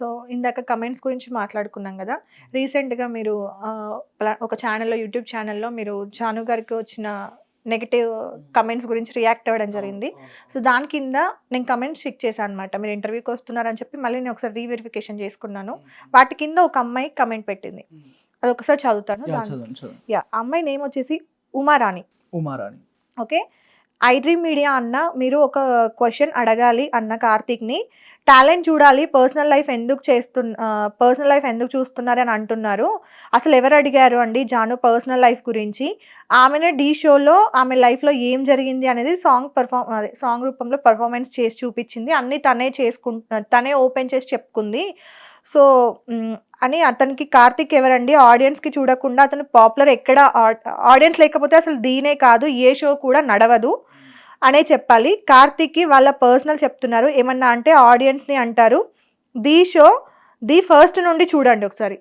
So ఇందాక comments గురించి మాట్లాడుకున్నాం కదా. రీసెంట్గా మీరు ఒక ఛానల్లో యూట్యూబ్ ఛానల్లో మీరు జాను గారికి వచ్చిన నెగిటివ్ కమెంట్స్ గురించి రియాక్ట్ అవ్వడం జరిగింది. సో దాని కింద నేను కమెంట్స్ చెక్ చేశాను అనమాట మీరు ఇంటర్వ్యూకి వస్తున్నారని చెప్పి మళ్ళీ నేను ఒకసారి రీవెరిఫికేషన్ చేసుకున్నాను. వాటి కింద ఒక అమ్మాయి కమెంట్ పెట్టింది. అది ఒకసారి చదువుతాను. యా అమ్మాయి నేమ్ వచ్చేసి Umarani. Umarani. Okay? IDream media అన్న మీరు ఒక క్వశ్చన్ అడగాలి అన్న కార్తీక్ని టాలెంట్ చూడాలి పర్సనల్ లైఫ్ ఎందుకు చేస్తున్న పర్సనల్ లైఫ్ ఎందుకు చూస్తున్నారు అని అంటున్నారు. అసలు ఎవరు అడిగారు అండి జాను పర్సనల్ లైఫ్ గురించి? ఆమెనే డీ షోలో ఆమె లైఫ్లో ఏం జరిగింది అనేది సాంగ్ పర్ఫామ్ అదే సాంగ్ రూపంలో పర్ఫార్మెన్స్ చేసి చూపించింది. అన్నీ తనే చేసుకుంటు తనే ఓపెన్ చేసి చెప్పుకుంది. సో అని అతనికి కార్తిక్ ఎవరండి? ఆడియన్స్కి చూడకుండా అతను పాపులర్ ఎక్కడ ఆడియన్స్ లేకపోతే అసలు దీనే కాదు ఏ షో కూడా నడవదు. అనే చెప్పాలి. కార్తిక్కి వాళ్ళ పర్సనల్ చెప్తున్నారు. ఏమన్నా అంటే ఆడియన్స్ని అంటారు. ది షో ది ఫస్ట్ నుండి చూడండి ఒకసారి.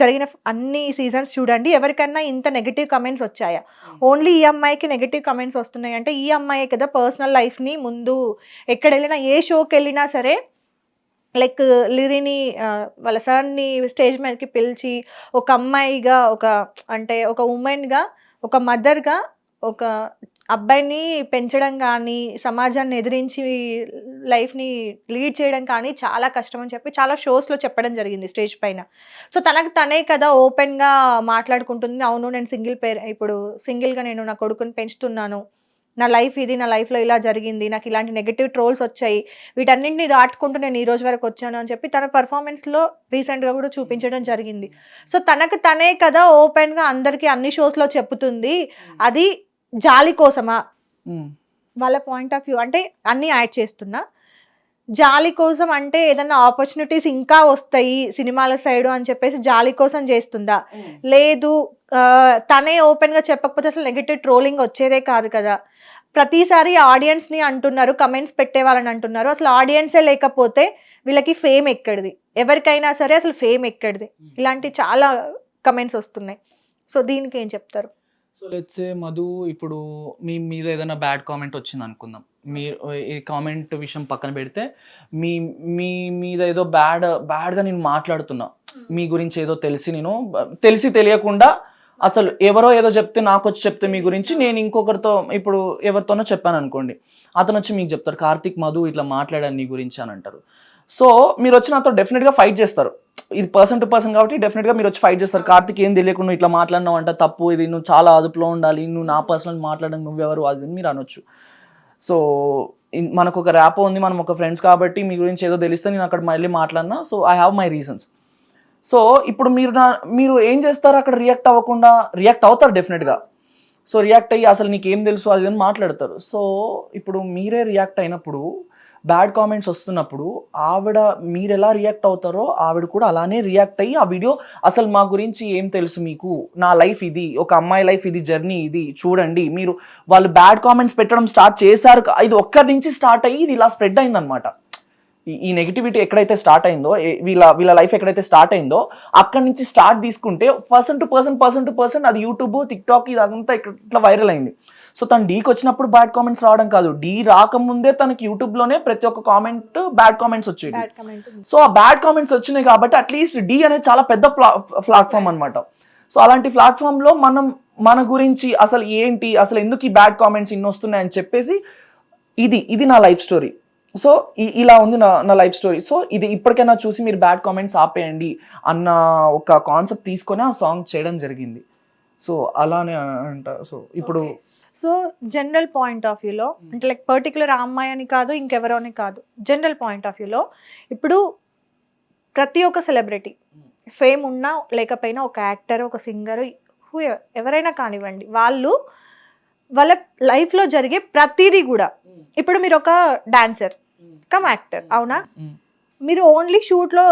జరిగిన అన్ని సీజన్స్ చూడండి. ఎవరికన్నా ఇంత నెగిటివ్ కమెంట్స్ వచ్చాయా? ఓన్లీ ఈ అమ్మాయికి నెగిటివ్ కమెంట్స్ వస్తున్నాయి అంటే ఈ అమ్మాయి కదా పర్సనల్ లైఫ్ని ముందు ఎక్కడ వెళ్ళినా ఏ షోకి వెళ్ళినా సరే లైక్ లిరిని వాళ్ళ సార్ని స్టేజ్ మీదకి పిలిచి ఒక అమ్మాయిగా ఒక అంటే ఒక ఉమెన్గా ఒక మదర్గా ఒక అబ్బాయిని పెంచడం కానీ సమాజాన్ని ఎదిరించి లైఫ్ని లీడ్ చేయడం కానీ చాలా కష్టం అని చెప్పి చాలా షోస్లో చెప్పడం జరిగింది స్టేజ్ పైన. సో తనకు తనే కదా ఓపెన్గా మాట్లాడుకుంటుంది. అవును నేను సింగిల్ పేర్ ఇప్పుడు సింగిల్గా నేను నా కొడుకుని పెంచుతున్నాను. నా లైఫ్ ఇది నా లైఫ్లో ఇలా జరిగింది నాకు ఇలాంటి నెగిటివ్ ట్రోల్స్ వచ్చాయి. వీటన్నింటిని దాటుకుంటూ నేను ఈ రోజు వరకు వచ్చాను అని చెప్పి తన పర్ఫార్మెన్స్లో రీసెంట్గా కూడా చూపించడం జరిగింది. సో తనకు తనే కదా ఓపెన్గా అందరికీ అన్ని షోస్లో చెప్పుతుంది అది జాలి కోసమా? వాళ్ళ పాయింట్ ఆఫ్ వ్యూ అంటే అన్నీ యాడ్ చేస్తున్నా. జాలి కోసం అంటే ఏదైనా ఆపర్చునిటీస్ ఇంకా వస్తాయి సినిమాల సైడ్ అని చెప్పేసి జాలి కోసం చేస్తుందా? లేదు తనే ఓపెన్గా చెప్పకపోతే అసలు నెగిటివ్ ట్రోలింగ్ వచ్చేదే కాదు కదా. ప్రతిసారి ఆడియన్స్ని అంటున్నారు కమెంట్స్ పెట్టే వాళ్ళని అంటున్నారు. అసలు ఆడియన్సే లేకపోతే వీళ్ళకి ఫేమ్ ఎక్కడిది? ఎవరికైనా సరే అసలు ఫేమ్ ఎక్కడిది? ఇలాంటి చాలా కమెంట్స్ వస్తున్నాయి. సో దీనికి ఏం చెప్తారు? సో లెట్స్ మధు ఇప్పుడు మీ మీద ఏదైనా బ్యాడ్ కామెంట్ వచ్చింది అనుకుందాం. మీరు ఈ కామెంట్ విషయం పక్కన పెడితే మీ మీ మీద ఏదో బ్యాడ్ బ్యాడ్గా నేను మాట్లాడుతున్నా. మీ గురించి ఏదో తెలిసి నేను తెలిసి తెలియకుండా అసలు ఎవరో ఏదో చెప్తే నాకు వచ్చి చెప్తే మీ గురించి నేను ఇంకొకరితో ఇప్పుడు ఎవరితోనో చెప్పాను అనుకోండి. అతను వచ్చి మీకు చెప్తారు కార్తిక్ మధు ఇట్లా మాట్లాడాను నీ గురించి అని అంటారు. సో మీరు వచ్చి నాతో డెఫినెట్గా ఫైట్ చేస్తారు. ఇది పర్సన్ టు పర్సన్ కాబట్టి డెఫినెట్గా మీరు వచ్చి ఫైట్ చేస్తారు. కార్తిక్ ఏం తెలియకుండా ఇట్లా మాట్లాడినావు అంట తప్పు ఇది నువ్వు చాలా అదుపులో ఉండాలి నువ్వు నా పర్సనల్ మాట్లాడడం నువ్వెవరు అది మీరు అనొచ్చు. సో మనకు ఒక ర్యాప్ ఉంది మనం ఒక ఫ్రెండ్స్ కాబట్టి మీ గురించి ఏదో తెలిస్తే నేను అక్కడ మళ్ళీ మాట్లాడినా. So I have my reasons so ఇప్పుడు మీరు నా మీరు ఏం చేస్తారు? అక్కడ రియాక్ట్ అవ్వకుండా రియాక్ట్ అవుతారు డెఫినెట్గా సో రియాక్ట్ అయ్యి అసలు నీకు ఏం తెలుసు అది అని మాట్లాడతారు. సో ఇప్పుడు మీరే రియాక్ట్ అయినప్పుడు బ్యాడ్ కామెంట్స్ వస్తున్నప్పుడు ఆవిడ మీరు ఎలా రియాక్ట్ అవుతారో ఆవిడ కూడా అలానే రియాక్ట్ అయ్యి ఆ వీడియో అసలు మా గురించి ఏం తెలుసు మీకు? నా లైఫ్ ఇది ఒక అమ్మాయి లైఫ్ ఇది జర్నీ ఇది చూడండి. మీరు వాళ్ళు బ్యాడ్ కామెంట్స్ పెట్టడం స్టార్ట్ చేశారు ఇది ఒక్కరి నుంచి స్టార్ట్ అయ్యి ఇది ఇలా స్ప్రెడ్ అయిందనమాట ఈ- ఈ నెగిటివిటీ ఎక్కడైతే స్టార్ట్ అయిందో వీళ్ళ వీళ్ళ లైఫ్ ఎక్కడైతే స్టార్ట్ అయిందో అక్కడి నుంచి స్టార్ట్ తీసుకుంటే person to person person to person అది యూట్యూబ్ టిక్టాక్ ఇదంతా ఇక్కడ ఇట్లా వైరల్ అయింది. సో తను డీకి వచ్చినప్పుడు బ్యాడ్ కామెంట్స్ రావడం కాదు. డీ రాకముందే తనకి యూట్యూబ్లోనే ప్రతి ఒక్క comment bad comments comment so ఆ బ్యాడ్ కామెంట్స్ వచ్చినాయి కాబట్టి అట్లీస్ట్ డి అనేది చాలా పెద్ద ప్లాట్ఫామ్ అన్నమాట. సో అలాంటి ప్లాట్ఫామ్లో మనం మన గురించి అసలు ఏంటి అసలు ఎందుకు ఈ బ్యాడ్ కామెంట్స్ ఇన్ని వస్తున్నాయి అని చెప్పేసి ఇది ఇది నా లైఫ్ స్టోరీ సో ఇలా ఉంది నా నా లైఫ్ స్టోరీ సో ఇది ఇప్పటికైనా చూసి మీరు బ్యాడ్ కామెంట్స్ ఆపేయండి అన్న ఒక కాన్సెప్ట్ తీసుకొని ఆ సాంగ్ చేయడం జరిగింది. సో అలానే అంట సో ఇప్పుడు సో జనరల్ పాయింట్ ఆఫ్ వ్యూలో అంటే లైక్ పర్టికులర్ ఆ అమ్మాయి అని కాదు ఇంకెవరో అని కాదు జనరల్ పాయింట్ ఆఫ్ వ్యూలో ఇప్పుడు ప్రతి ఒక్క సెలబ్రిటీ ఫేమ్ ఉన్నా లేకపోయినా ఒక యాక్టర్ ఒక సింగర్ ఎవరైనా కానివ్వండి వాళ్ళు వాళ్ళ లైఫ్లో జరిగే ప్రతిదీ కూడా. ఇప్పుడు మీరు ఒక డాన్సర్ కమ్ యాక్టర్ అవునా. మీరు ఓన్లీ షూట్లో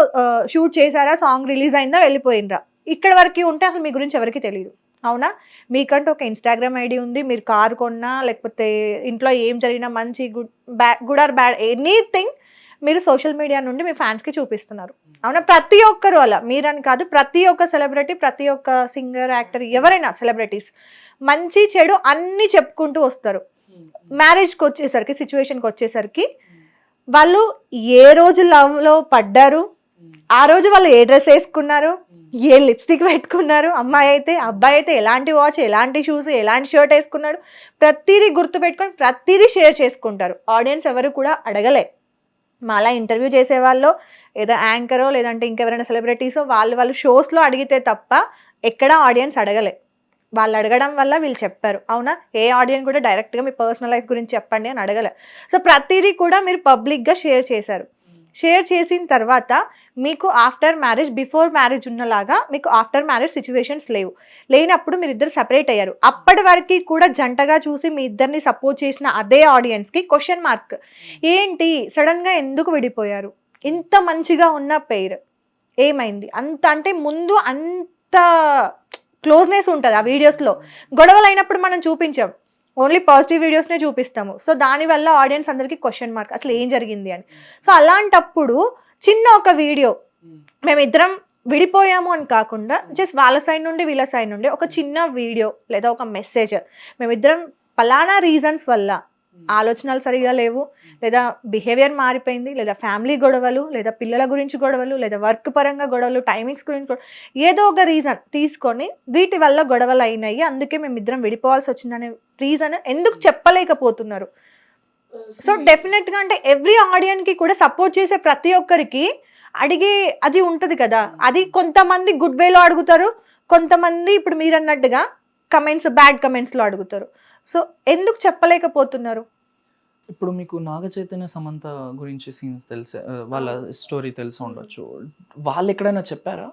షూట్ చేశారా సాంగ్ రిలీజ్ అయిందా వెళ్ళిపోయినరా ఇక్కడ వరకు ఉంటే అసలు మీ గురించి ఎవరికి తెలియదు అవునా? మీకంటూ ఒక ఇన్స్టాగ్రామ్ ఐడి ఉంది మీరు కార్ కొన్నా లేకపోతే ఇంట్లో ఏం జరిగినా మంచి good bad good or bad anything మీరు సోషల్ మీడియా నుండి మీ ఫ్యాన్స్కి చూపిస్తున్నారు. అవునా? ప్రతి ఒక్కరు అలా మీరని కాదు ప్రతి ఒక్క సెలబ్రిటీ ప్రతి ఒక్క సింగర్ యాక్టర్ ఎవరైనా సెలబ్రిటీస్ మంచి చెడు అన్నీ చెప్పుకుంటూ వస్తారు. మ్యారేజ్కి వచ్చేసరికి సిచ్యువేషన్కి వచ్చేసరికి వాళ్ళు ఏ రోజు లవ్లో పడ్డారు? ఆ రోజు వాళ్ళు ఏ డ్రెస్ వేసుకున్నారు? ఏ లిప్స్టిక్ పెట్టుకున్నారు? అమ్మాయి అయితే అబ్బాయి అయితే ఎలాంటి వాచ్ ఎలాంటి షూస్ ఎలాంటి షర్ట్ వేసుకున్నాడు? ప్రతిదీ గుర్తు పెట్టుకొని ప్రతిదీ షేర్ చేసుకుంటారు. ఆడియన్స్ ఎవరు కూడా అడగలే. మాలా ఇంటర్వ్యూ చేసే వాళ్ళు ఏదో యాంకరో లేదంటే ఇంకెవరైనా సెలబ్రిటీసో వాళ్ళు వాళ్ళు షోస్లో అడిగితే తప్ప ఎక్కడ ఆడియన్స్ అడగలే. వాళ్ళు అడగడం వల్ల వీళ్ళు చెప్పారు. అవునా? ఏ ఆడియన్స్ కూడా డైరెక్ట్గా మీ పర్సనల్ లైఫ్ గురించి చెప్పండి అని అడగలే. సో ప్రతిదీ కూడా మీరు పబ్లిక్గా షేర్ చేశారు. షేర్ చేసిన తర్వాత మీకు ఆఫ్టర్ మ్యారేజ్ బిఫోర్ మ్యారేజ్ ఉన్నలాగా మీకు ఆఫ్టర్ మ్యారేజ్ సిచ్యువేషన్స్ లేవు. లేనప్పుడు మీరు ఇద్దరు సపరేట్ అయ్యారు. అప్పటి వరకు కూడా జంటగా చూసి మీ ఇద్దరిని సపోర్ట్ చేసిన అదే ఆడియన్స్కి క్వశ్చన్ మార్క్ ఏంటి? సడన్గా ఎందుకు విడిపోయారు? ఇంత మంచిగా ఉన్న పేరు. ఏమైంది? అంత అంటే ముందు అంత క్లోజ్నెస్ ఉంటుంది ఆ వీడియోస్లో గొడవలు అయినప్పుడు మనం చూపించాం. ఓన్లీ పాజిటివ్ వీడియోస్నే చూపిస్తాము. సో దానివల్ల ఆడియన్స్ అందరికీ క్వశ్చన్ మార్క్. అసలు ఏం జరిగింది అని. సో అలాంటప్పుడు చిన్న ఒక వీడియో మేమిద్దరం విడిపోయాము అని కాకుండా జస్ట్ వాళ్ళ సైడ్ నుండి వీళ్ళ సైడ్ నుండి ఒక చిన్న వీడియో లేదా ఒక మెసేజ్ మేమిద్దరం పలానా రీజన్స్ వల్ల ఆలోచనలు సరిగా లేవు. లేదా బిహేవియర్ మారిపోయింది లేదా ఫ్యామిలీ గొడవలు లేదా పిల్లల గురించి గొడవలు లేదా వర్క్ పరంగా గొడవలు టైమింగ్స్ గురించి ఏదో ఒక రీజన్ తీసుకొని వీటి వల్ల గొడవలు అయినాయి. అందుకే మేము ఇద్దరం విడిపోవాల్సి వచ్చిందనే రీజన్ ఎందుకు చెప్పలేకపోతున్నారు? సో డెఫినెట్గా అంటే ఎవ్రీ ఆడియన్కి కూడా సపోర్ట్ చేసే ప్రతి ఒక్కరికి అడిగే అది ఉంటుంది కదా. అది కొంతమంది గుడ్ వేలో అడుగుతారు కొంతమంది ఇప్పుడు మీరు అన్నట్టుగా కమెంట్స్ బ్యాడ్ కమెంట్స్లో అడుగుతారు. సో ఎందుకు చెప్పలేకపోతున్నారు? ఇప్పుడు మీకు నాగ చైతన్య సమంత గురించి సీన్స్ తెలిసే వాళ్ళ స్టోరీ తెలిసి ఉండొచ్చు. వాళ్ళు ఎక్కడైనా చెప్పారా?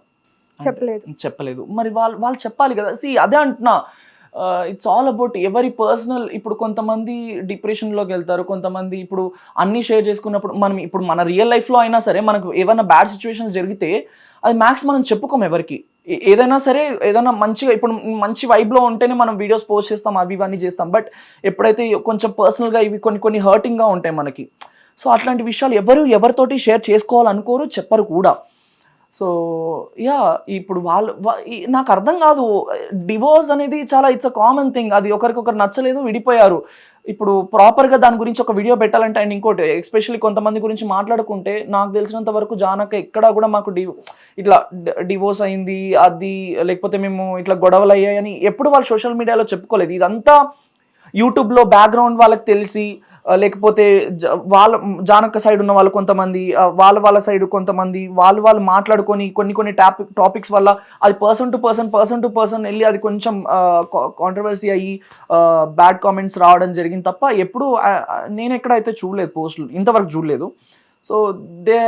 చెప్పలేదు. చెప్పలేదు. మరి వాళ్ళు వాళ్ళు చెప్పాలి కదా. సి అదే అంటున్నా. ఇట్స్ ఆల్ అబౌట్ ఎవరి పర్సనల్ ఇప్పుడు కొంతమంది డిప్రెషన్లోకి వెళ్తారు. కొంతమంది ఇప్పుడు అన్నీ షేర్ చేసుకున్నప్పుడు మనం ఇప్పుడు మన రియల్ లైఫ్లో అయినా సరే మనకు ఏమైనా బ్యాడ్ సిచ్యువేషన్ జరిగితే అది మ్యాక్స్ మనం చెప్పుకోం ఎవరికి. ఏదైనా సరే ఏదైనా మంచిగా ఇప్పుడు మంచి వైబ్లో ఉంటేనే మనం వీడియోస్ పోస్ట్ చేస్తాం అవి ఇవన్నీ చేస్తాం. బట్ ఎప్పుడైతే కొంచెం పర్సనల్గా ఇవి కొన్ని కొన్ని హర్టింగ్గా ఉంటాయి మనకి సో అట్లాంటి విషయాలు ఎవరు ఎవరితోటి షేర్ చేసుకోవాలనుకోరు చెప్పరు కూడా. సో యా ఇప్పుడు వాళ్ళు నాకు అర్థం కాదు. డివోర్స్ అనేది చాలా ఇట్స్ అ కామన్ థింగ్ అది ఒకరికొకరు నచ్చలేదు విడిపోయారు. ఇప్పుడు ప్రాపర్గా దాని గురించి ఒక వీడియో పెట్టాలంటే అండ్ ఇంకోటి ఎస్పెషల్లీ కొంతమంది గురించి మాట్లాడుకుంటే నాకు తెలిసినంత వరకు జానక ఎక్కడా కూడా మాకు డి ఇట్లా డివోర్స్ అయింది అది లేకపోతే మేము ఇట్లా గొడవలు అయ్యాయని ఎప్పుడు వాళ్ళు సోషల్ మీడియాలో చెప్పుకోలేదు. ఇదంతా యూట్యూబ్లో బ్యాక్గ్రౌండ్ వాళ్ళకి తెలిసి లేకపోతే జ- వాళ్ళ జానక సైడ్ ఉన్న వాళ్ళు కొంతమంది వాళ్ళ వాళ్ళ సైడ్ కొంతమంది వాళ్ళు వాళ్ళు మాట్లాడుకొని కొన్ని కొన్ని టాపిక్ టాపిక్స్ వల్ల అది person to person person to person వెళ్ళి అది కొంచెం కాంట్రవర్సీ అయ్యి బ్యాడ్ కామెంట్స్ రావడం జరిగింది తప్ప ఎప్పుడు నేను ఎక్కడైతే చూడలేదు పోస్టులు ఇంతవరకు చూడలేదు. సో దే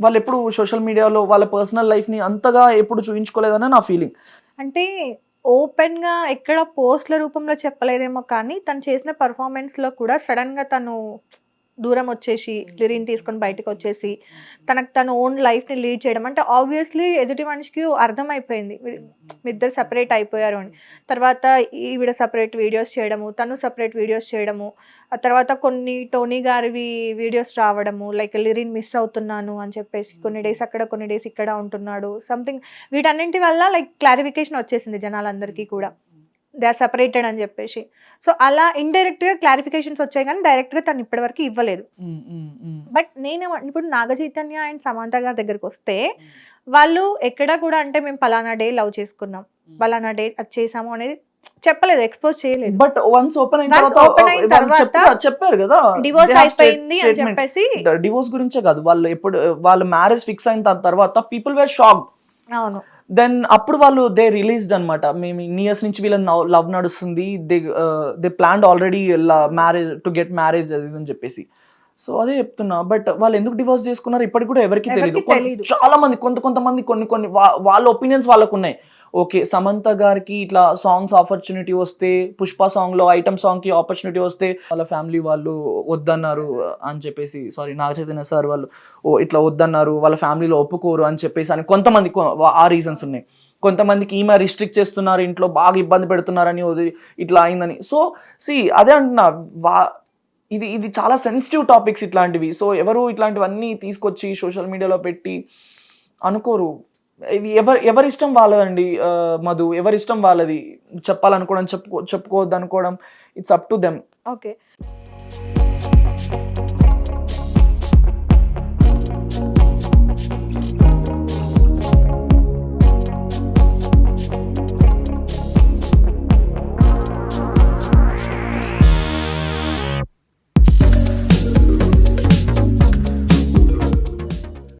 వాళ్ళు ఎప్పుడు సోషల్ మీడియాలో వాళ్ళ పర్సనల్ లైఫ్ని అంతగా ఎప్పుడు చూపించుకోలేదని నా ఫీలింగ్. అంటే ఓపెన్గా ఎక్కడ పోస్ట్ల రూపంలో చెప్పలేదేమో కానీ తను చేసిన పర్ఫార్మెన్స్లో కూడా సడన్గా తను దూరం వచ్చేసి లిరిన్ తీసుకొని బయటకు వచ్చేసి తనకు తను ఓన్ని లీడ్ చేయడం. అంటే ఆబ్వియస్లీ ఎదుటి మనిషికి అర్థమైపోయింది. మీ మీ ఇద్దరు సపరేట్ అయిపోయారు అని. తర్వాత ఈవిడ సపరేట్ వీడియోస్ చేయడము తను సపరేట్ వీడియోస్ చేయడము ఆ తర్వాత కొన్ని టోనీ గారివి వీడియోస్ రావడము లైక్ లిరిన్ మిస్ అవుతున్నాను అని చెప్పేసి కొన్ని డేస్ అక్కడ కొన్ని డేస్ ఇక్కడ ఉంటున్నాడు. సంథింగ్ వీటన్నింటి వల్ల లైక్ క్లారిఫికేషన్ వచ్చేసింది జనాలందరికీ కూడా. దే ఆర్ సపరేటెడ్ అని చెప్పేసి. సో అలా ఇండైరెక్ట్గా క్లారిఫికేషన్స్ వచ్చాయి కానీ డైరెక్ట్గా తను ఇప్పటివరకు ఇవ్వలేదు. బట్ నేను ఇప్పుడు నాగ చైతన్య అండ్ సమంత గారి దగ్గరికి వస్తే వాళ్ళు ఎక్కడ కూడా అంటే మేము పలానా డే లవ్ చేసుకున్నాం. పలానా డే అది చేసాము అనేది చెప్పలేదు ఎక్స్పోజ్ చేయలేదు. బట్ వన్స్ ఓపెన్ అయిన తర్వాత open అయిన తర్వాత చెప్పారు- కదా. డివోర్స్ అయిపోయింది అని. చెప్పేసి డివోర్స్ గురించే కాదు. వాళ్ళు ఎప్పుడు వాళ్ళ మ్యారేజ్ ఫిక్స్ అయిన తర్వాత పీపుల్ వేర్ షాక్ అవును. దెన్ అప్పుడు వాళ్ళు దే రిలీజ్డ్ అనమాట మేము ఇన్ని ఇయర్స్ నుంచి వీళ్ళ లవ్ నడుస్తుంది. They they plan already marriage to get marriage అది అని చెప్పేసి. సో అదే చెప్తున్నా. బట్ వాళ్ళు ఎందుకు డివోర్స్ చేసుకున్నారు? ఇప్పటికి కూడా ఎవరికి తెలియదు. చాలా మంది కొంత కొంతమంది కొన్ని కొన్ని వాళ్ళ ఒపీనియన్స్ వాళ్ళకు ఉన్నాయి. ఓకే సమంత గారికి ఇట్లా సాంగ్స్ ఆపర్చునిటీ వస్తే పుష్ప సాంగ్లో ఐటమ్ సాంగ్కి ఆపర్చునిటీ వస్తే వాళ్ళ ఫ్యామిలీ వాళ్ళు వద్దన్నారు అని చెప్పేసి సారీ నాగ చైతన్య సార్ వాళ్ళు ఓ ఇట్లా వద్దన్నారు వాళ్ళ ఫ్యామిలీలో ఒప్పుకోరు అని చెప్పేసి అని కొంతమంది ఆ రీజన్స్ ఉన్నాయి. కొంతమందికి ఈమె రిస్ట్రిక్ట్ చేస్తున్నారు ఇంట్లో బాగా ఇబ్బంది పెడుతున్నారని ఇట్లా అయిందని. సో సి అదే అంటున్నా వా ఇది ఇది చాలా సెన్సిటివ్ టాపిక్స్ ఇట్లాంటివి. సో ఎవరు ఇట్లాంటివన్నీ తీసుకొచ్చి సోషల్ మీడియాలో పెట్టి అనుకోరు. ఎవరి ఎవరిష్టం వాళ్ళదండి మధు? ఎవరిష్టం వాళ్ళది? చెప్పాలనుకోవడం చెప్పుకో చెప్పుకోవద్దు అనుకోవడం it's up to them okay